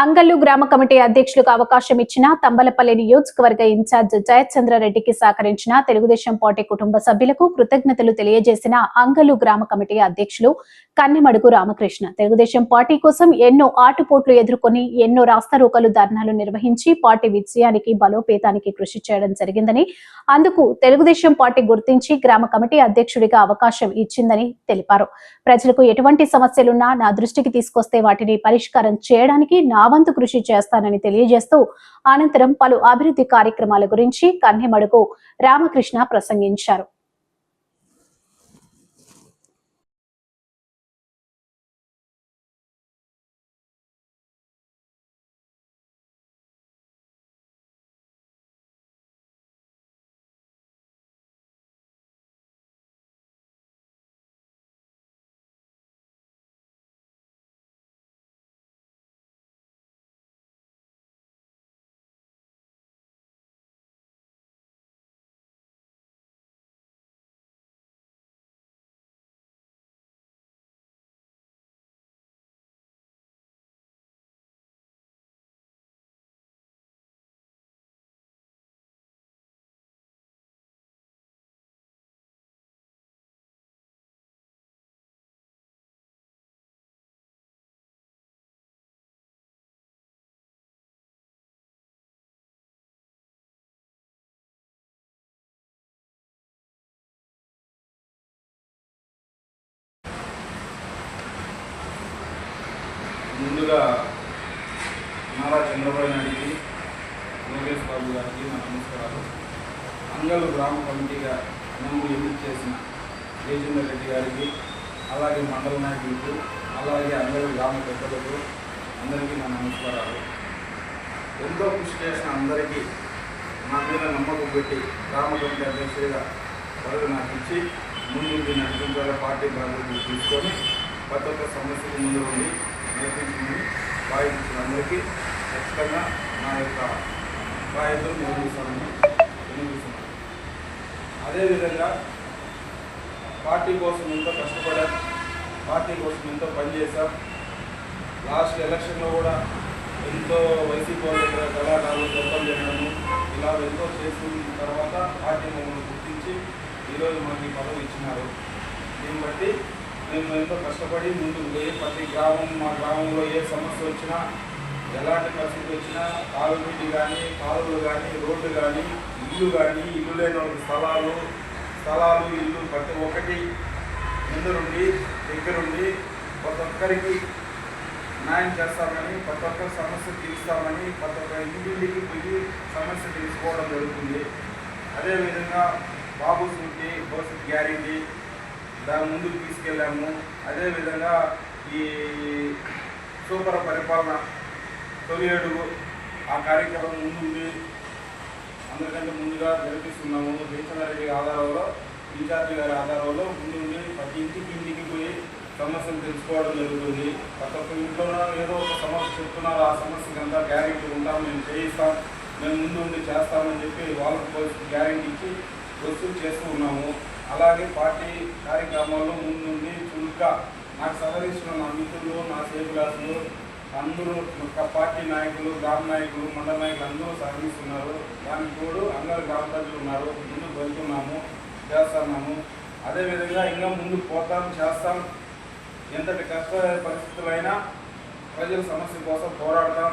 అంగల్లు గ్రామ కమిటీ అధ్యక్షులకు అవకాశం ఇచ్చిన తంబలపల్లి నియోజకవర్గ ఇన్ఛార్జ్ జయచంద్రారెడ్డికి సహకరించిన తెలుగుదేశం పార్టీ కుటుంబ సభ్యులకు కృతజ్ఞతలు తెలియజేసిన అంగల్లు గ్రామ కమిటీ అధ్యక్షులు కన్నెమడుగు రామకృష్ణ. తెలుగుదేశం పార్టీ కోసం ఎన్నో ఆటుపోట్లు ఎదుర్కొని ఎన్నో రాస్తారోకలు ధర్నాలు నిర్వహించి పార్టీ విజయానికి బలోపేతానికి కృషి చేయడం జరిగిందని అందుకు తెలుగుదేశం పార్టీ గుర్తించి గ్రామ కమిటీ అధ్యక్షుడిగా అవకాశం ఇచ్చిందని తెలిపారు. ప్రజలకు ఎటువంటి సమస్యలున్నా నా దృష్టికి తీసుకొస్తే వాటిని పరిష్కారం చేయడానికి నా నావంతు కృషి చేస్తానని తెలియజేస్తూ అనంతరం పలు అభివృద్ధి కార్యక్రమాల గురించి కన్నెమడుకు రామకృష్ణ ప్రసంగించారు. ముందుగా నారా చంద్రబాబు నాయుడికి లోకేష్ బాబు గారికి నా నమస్కారాలు. అంగలు గ్రామ కమిటీగా నన్ను ఎన్నిక చేసిన జయచంద్ర రెడ్డి గారికి అలాగే మండల నాయకులకు అలాగే అందరి గ్రామ పెద్దలకు అందరికీ నా నమస్కారాలు. ఎంతో కృషి చేసిన అందరికీ నా మీద నమ్మకం పెట్టి గ్రామ కమిటీ అధ్యక్షుడిగా పదవి నాకు ఇచ్చి ముందుండి నడిపించాల పార్టీ బాధ్యతలు తీసుకొని ప్రతి ఒక్క సమస్యకు ముందు ఉండి నడిపించింది భావించినందరికీ అందరికీ ఖచ్చితంగా నా యొక్క బాధ్యతలు నిర్వహిస్తానని వినిపిస్తున్నాను. అదేవిధంగా పార్టీ కోసం ఎంతో కష్టపడాం పార్టీ కోసం ఎంతో పనిచేశాం లాస్ట్ ఎలక్షన్లో కూడా ఎంతో వైసీపీ వాళ్ళ దగ్గర గలాటాలు దెబ్బలు చేయడము ఇలా ఎంతో చేసిన తర్వాత పార్టీ మమ్మల్ని గుర్తించి ఈరోజు మనకి పదవి ఇచ్చినారు. దీన్ని బట్టి మేము ఎంతో కష్టపడి ముందుకు పోయి ప్రతి గ్రామం మా గ్రామంలో ఏ సమస్య వచ్చినా ఎలాంటి పరిస్థితి వచ్చినా తాగునీటి కానీ కాలువలు కానీ రోడ్డు కానీ ఇల్లు కానీ ఇల్లు లేని వాళ్ళకి స్థలాలు స్థలాలు ఇల్లు ప్రతి ఒక్కటి ముందురుండి దగ్గరుండి ప్రతి ఒక్కరికి న్యాయం చేస్తామని ప్రతి ఒక్కరి సమస్య తీరుస్తామని ప్రతి ఒక్క ఇంటింటికి పోయి సమస్య తీసుకోవడం జరుగుతుంది. అదేవిధంగా బాబు సూటి భవిష్యత్ గ్యారెంటీ దాని ముందుకు తీసుకెళ్ళాము. అదేవిధంగా ఈ సూపర్ పరిపాలన తొలి అడుగు ఆ కార్యక్రమం ముందుండి అందరికంటే ముందుగా జరిపిస్తున్నాము. జయచంద్రారెడ్డి ఆధారంలో ఇన్ఛార్జి గారి ఆధారంలో ముందుండి ప్రతి ఇంటికి ఇంటికి పోయి సమస్యలు తెలుసుకోవడం జరుగుతుంది. ప్రతి ఒక్క ఇంట్లోనూ ఏదో ఒక సమస్య చెప్తున్నారు. ఆ సమస్యకి అంతా గ్యారెంటీ ఉంటాం మేము చేయిస్తాం. మేము ముందు ఉండి చేస్తామని చెప్పి వాళ్ళకు గ్యారెంటీ ఇచ్చి వసూలు చేస్తూ ఉన్నాము. అలాగే పార్టీ కార్యక్రమాల్లో ముందుండి చురుగ్గా నాకు సహకరిస్తున్న నా మిత్రులు నా సేపులాసులు అందరూ ఒక పార్టీ నాయకులు గ్రామ నాయకులు మండల నాయకులు అందరూ సహకరిస్తున్నారు. దానికి తోడు అందరు గ్రామ ప్రజలు ఉన్నారు. ముందుకు వెళ్తున్నాము చేస్తున్నాము. అదేవిధంగా ఇంకా ముందుకు పోతాం చేస్తాం. ఎంతటి కష్ట పరిస్థితులైనా ప్రజల సమస్య కోసం పోరాడతాం.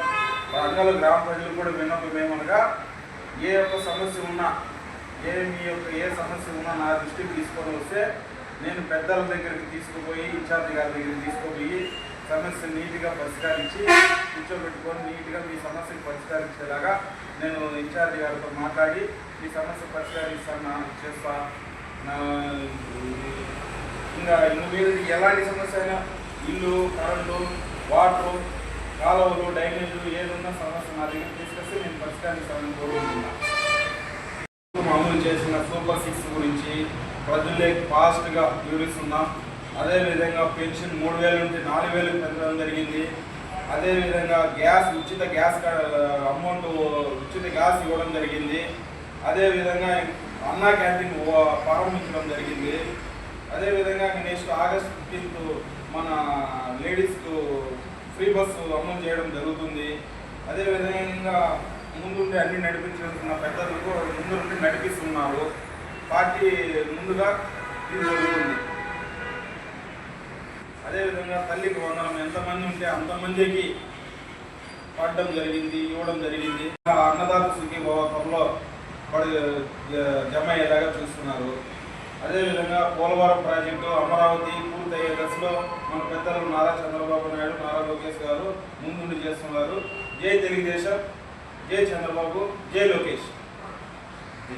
అందరూ గ్రామ ప్రజలు కూడా విన్నపం ఏమనగా ఏ యొక్క సమస్య ఉన్నా ఏ మీ యొక్క ఏ సమస్య ఉన్నా నా దృష్టికి తీసుకొని వస్తే నేను పెద్దల దగ్గరికి తీసుకుపోయి ఇన్ఛార్జి గారి దగ్గరికి తీసుకుపోయి సమస్య నీట్గా పరిష్కరించి కూర్చోబెట్టుకొని నీట్గా మీ సమస్యను పరిష్కరించేలాగా నేను ఇన్ఛార్జి గారితో మాట్లాడి ఈ సమస్య పరిష్కరిస్తాను చేస్తా. నా ఇంకా ఇల్లు మీద ఎలాంటి సమస్య అయినా ఇల్లు కరెంటు వాటర్ కాలువలు డ్రైనేజీలు ఏదున్నా సమస్య నా దగ్గర తీసుకొస్తే నేను పరిష్కరిస్తానని కోరుకుంటున్నాను చేసిన సూపర్ సిక్స్ గురించి ప్రజలే ఫాస్ట్గా వివరిస్తున్నాం. అదేవిధంగా పెన్షన్ మూడు వేల నుండి నాలుగు వేలకు పెంచడం జరిగింది. అదేవిధంగా గ్యాస్ ఉచిత గ్యాస్ అమౌంట్ ఉచిత గ్యాస్ ఇవ్వడం జరిగింది. అదేవిధంగా అన్నా క్యాంటీన్ ప్రారంభించడం జరిగింది. అదేవిధంగా నెక్స్ట్ ఆగస్ట్ ఫిఫ్టీన్త్ మన లేడీస్కు ఫ్రీ బస్సు అమలు చేయడం జరుగుతుంది. అదేవిధంగా ముందుండి అన్ని నడిపించిన పెద్దలకు ముందుండి నడిపిస్తున్నారు. పార్టీ ముందుగా ఇది జరుగుతుంది. అదేవిధంగా తల్లికి వందనం ఎంతమంది ఉంటే అంతమందికి పడడం జరిగింది ఇవ్వడం జరిగింది. ఆ అన్నదాత సుఖీ త్వరలో పడి జమ అయ్యేలాగా చూస్తున్నారు. అదేవిధంగా పోలవరం ప్రాజెక్టు అమరావతి పూర్తయ్యే దశలో మన పెద్దలు నారా చంద్రబాబు నాయుడు నారా లోకేష్ గారు ముందుండి చేస్తున్నారు. జై తెలుగుదేశం. జై చంద్రబాబు జై లోకేష్.